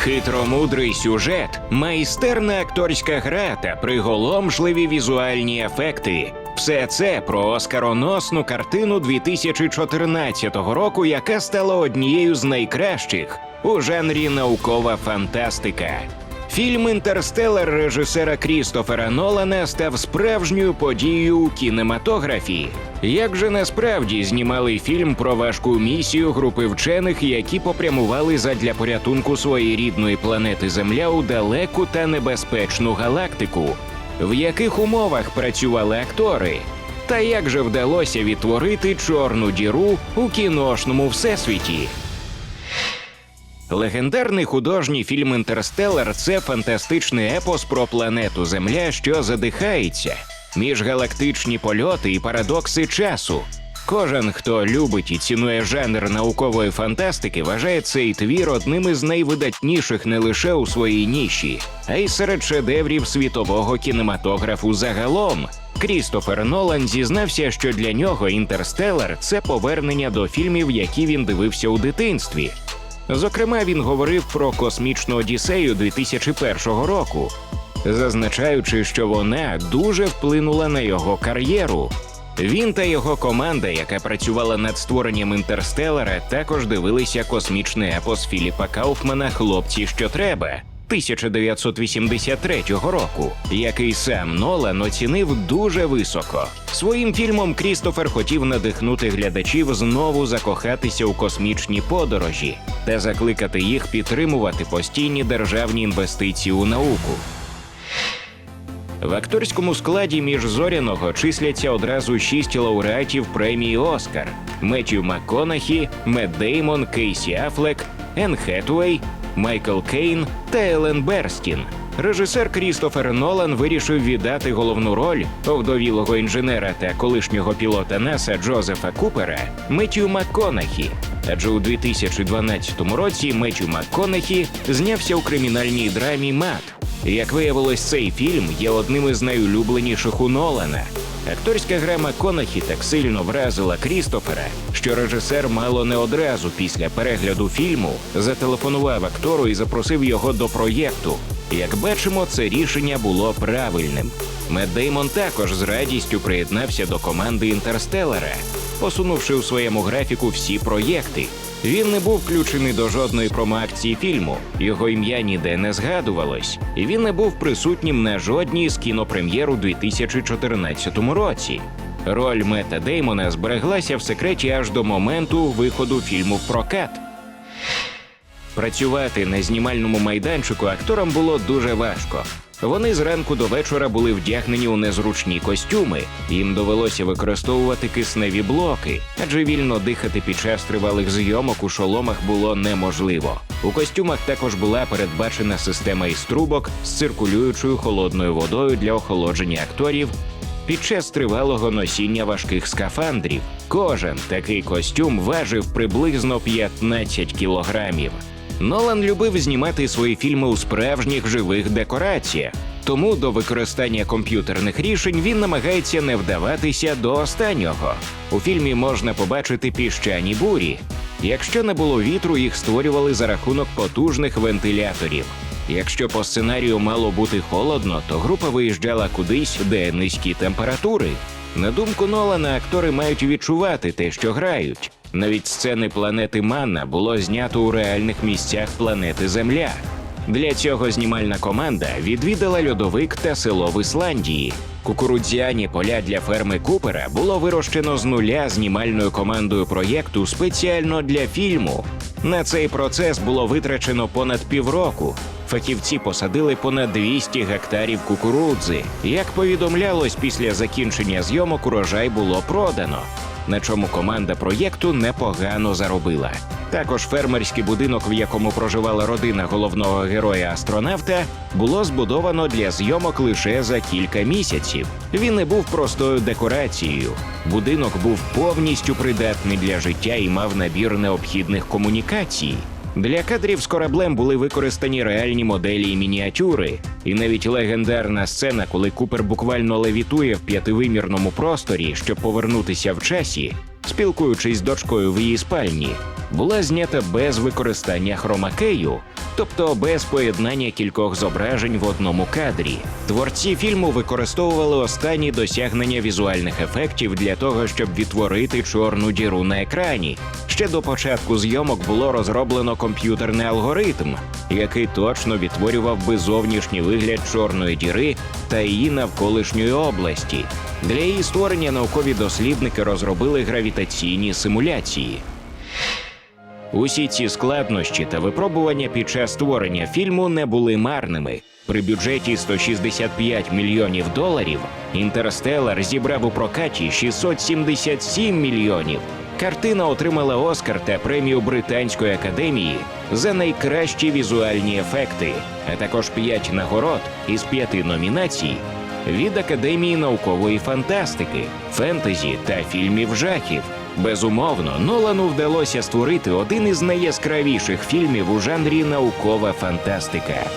Хитромудрий сюжет, майстерна акторська гра та приголомшливі візуальні ефекти. Все це про оскароносну картину 2014 року, яка стала однією з найкращих у жанрі наукова фантастика. Фільм Інтерстелар режисера Крістофера Нолана став справжньою подією у кінематографії. Як же насправді знімали фільм про важку місію групи вчених, які попрямували задля порятунку своєї рідної планети Земля у далеку та небезпечну галактику? В яких умовах працювали актори? Та як же вдалося відтворити чорну діру у кіношному всесвіті? Легендарний художній фільм Інтерстелар це фантастичний епос про планету Земля, що задихається, міжгалактичні польоти і парадокси часу. Кожен, хто любить і цінує жанр наукової фантастики, вважає цей твір одним із найвидатніших не лише у своїй ніші, а й серед шедеврів світового кінематографу загалом. Крістофер Нолан зізнався, що для нього Інтерстелар це повернення до фільмів, які він дивився у дитинстві. Зокрема, він говорив про космічну Одіссею 2001 року, зазначаючи, що вона дуже вплинула на його кар'єру. Він та його команда, яка працювала над створенням інтерстелера, також дивилися космічний епос Філіпа Кауфмана Хлопці, що треба 1983 року, який сам Нолан оцінив дуже високо. Своїм фільмом Крістофер хотів надихнути глядачів знову закохатися у космічні подорожі та закликати їх підтримувати постійні державні інвестиції у науку. В акторському складі міжзоряного числяться одразу шість лауреатів премії Оскар: Меттью МакКонахі, Мет Деймон, Кейсі Афлек, Енн Хетуей, Майкл Кейн та Елен Берстін. Режисер Крістофер Нолан вирішив віддати головну роль овдовілого інженера та колишнього пілота НАСА Джозефа Купера Меттью МакКонахі. Адже у 2012 році Меттью МакКонахі знявся у кримінальній драмі Мат. Як виявилось, цей фільм є одним із найулюбленіших у Нолана. Акторська гра МакКонахі так сильно вразила Крістофера, що режисер мало не одразу після перегляду фільму зателефонував актору і запросив його до проєкту. Як бачимо, це рішення було правильним. Мед Деймон також з радістю приєднався до команди Інтерстелера, посунувши у своєму графіку всі проєкти. Він не був включений до жодної промоакції фільму, його ім'я ніде не згадувалось, і він не був присутнім на жодній з кінопрем'єр у 2014 році. Роль Мета Деймона збереглася в секреті аж до моменту виходу фільму в прокат. Працювати на знімальному майданчику акторам було дуже важко. Вони зранку до вечора були вдягнені у незручні костюми. Їм довелося використовувати кисневі блоки, адже вільно дихати під час тривалих зйомок у шоломах було неможливо. У костюмах також була передбачена система із трубок з циркулюючою холодною водою для охолодження акторів під час тривалого носіння важких скафандрів. Кожен такий костюм важив приблизно 15 кілограмів. Нолан любив знімати свої фільми у справжніх живих декораціях, тому до використання комп'ютерних рішень він намагається не вдаватися до останнього. У фільмі можна побачити піщані бурі. Якщо не було вітру, їх створювали за рахунок потужних вентиляторів. Якщо по сценарію мало бути холодно, то група виїжджала кудись, де низькі температури. На думку Нолана, актори мають відчувати те, що грають. Навіть сцени планети Манна було знято у реальних місцях планети Земля. Для цього знімальна команда відвідала льодовик та село в Ісландії. Кукурудзяні поля для ферми Купера було вирощено з нуля знімальною командою проєкту спеціально для фільму. На цей процес було витрачено понад півроку. Фахівці посадили понад 200 гектарів кукурудзи. Як повідомлялось, після закінчення зйомок урожай було продано на чому команда проєкту непогано заробила. Також фермерський будинок, в якому проживала родина головного героя астронавта, було збудовано для зйомок лише за кілька місяців. Він не був простою декорацією. Будинок був повністю придатний для життя і мав набір необхідних комунікацій. Для кадрів з кораблем були використані реальні моделі і мініатюри, і навіть легендарна сцена, коли Купер буквально левітує в п'ятивимірному просторі, щоб повернутися в часі, спілкуючись з дочкою в її спальні, була знята без використання хромакею, тобто без поєднання кількох зображень в одному кадрі. Творці фільму використовували останні досягнення візуальних ефектів для того, щоб відтворити чорну діру на екрані. Ще до початку зйомок було розроблено комп'ютерний алгоритм, який точно відтворював би зовнішній вигляд чорної діри та її навколишньої області. Для її створення наукові дослідники розробили гравітаційні симуляції. Усі ці складнощі та випробування під час створення фільму не були марними. При бюджеті 165 мільйонів доларів Інтерстелар зібрав у прокаті 677 мільйонів. Картина отримала Оскар та премію Британської академії за найкращі візуальні ефекти, а також 5 нагород із 5 номінацій від Академії наукової фантастики, фентезі та фільмів жахів. Безумовно, Нолану вдалося створити один із найяскравіших фільмів у жанрі наукова фантастика.